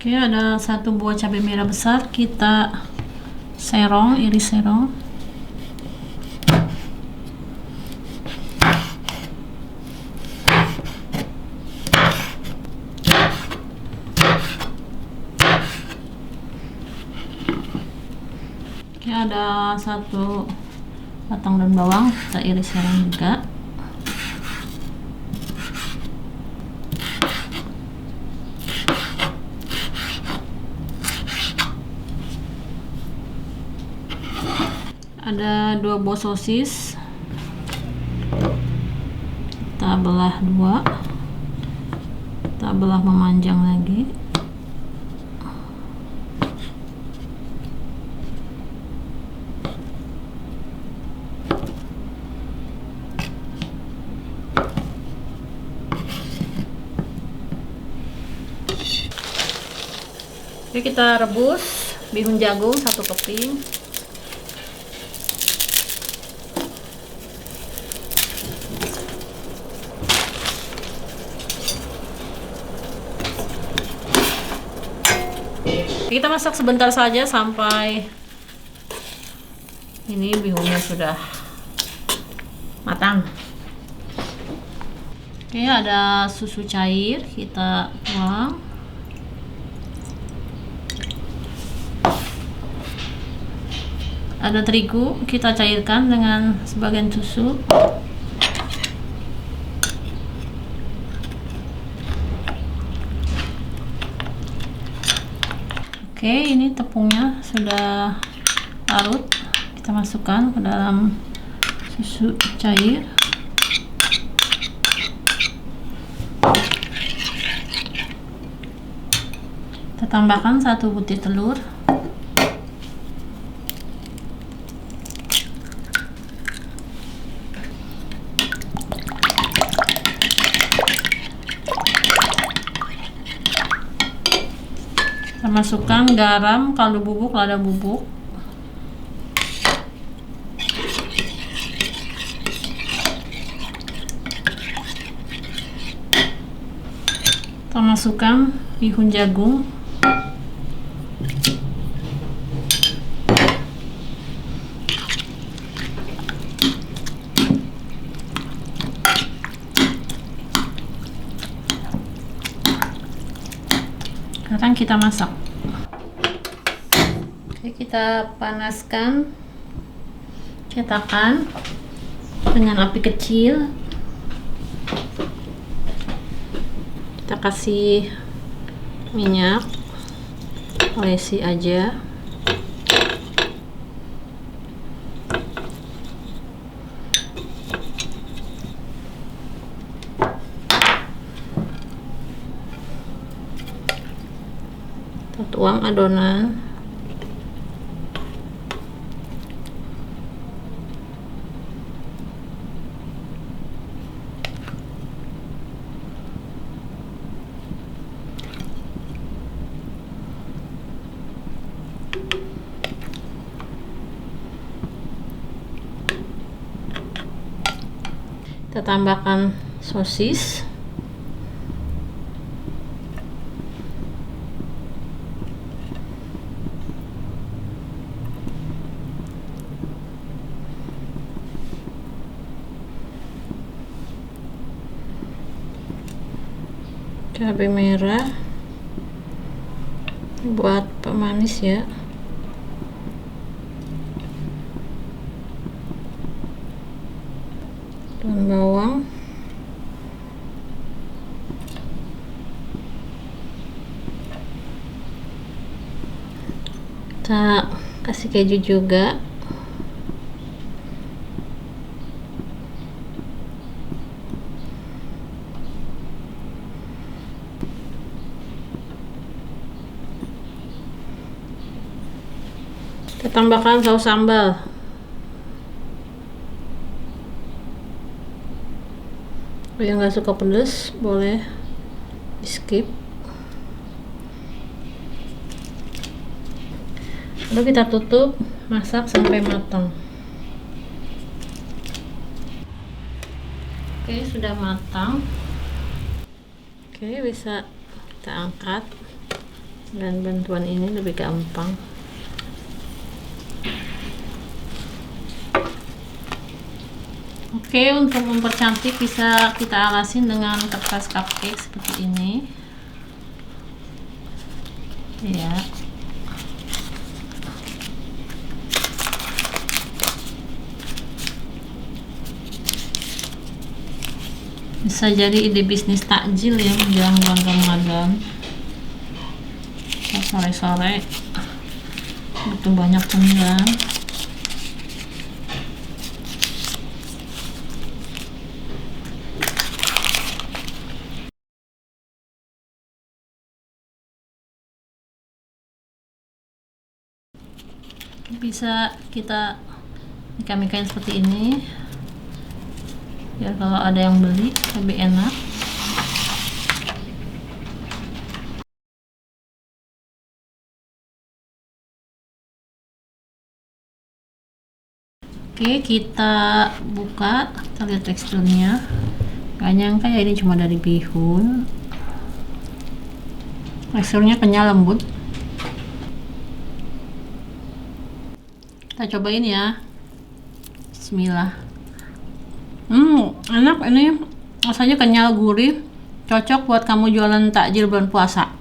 Oke, ada satu buah cabai merah besar. Kita serong, iris serong. Oke, ada satu batang daun bawang. Kita iris serong juga. Ada dua buah sosis. Kita belah dua. Kita belah memanjang lagi. Oke kita rebus bihun jagung satu keping kita masak sebentar saja sampai ini bihunnya sudah matang. Oke ada susu cair kita tuang ada terigu kita cairkan dengan sebagian susu Oke, ini tepungnya sudah larut. Kita masukkan ke dalam susu cair. Kita tambahkan satu butir telur. Kita masukkan garam kaldu bubuk lada bubuk. Kita masukkan bihun jagung sekarang kita masak. Oke, kita panaskan cetakan dengan api kecil. Kita kasih minyak olesi aja tuang adonan kita tambahkan sosis cabai merah. Buat pemanis ya. Daun bawang. Kita kasih keju juga kita tambahkan saus sambal. Yang nggak suka pedas boleh di skip. Lalu kita tutup masak sampai matang. Oke sudah matang. Oke bisa kita angkat. Dan bantuan ini lebih gampang Oke, untuk mempercantik bisa kita alasin dengan kertas cupcake seperti ini. Ya. Bisa jadi ide bisnis takjil ya menjelang bulan Ramadan. Sore-sore butuh banyak cemilan. Bisa kita mika-mikain seperti ini. Biar kalau ada yang beli lebih enak. Oke kita buka kita lihat teksturnya. Gak nyangka ya ini cuma dari bihun. Teksturnya kenyal lembut kita cobain ya. Bismillah. Hmm enak ini. Rasanya kenyal gurih. Cocok buat kamu jualan takjil bulan puasa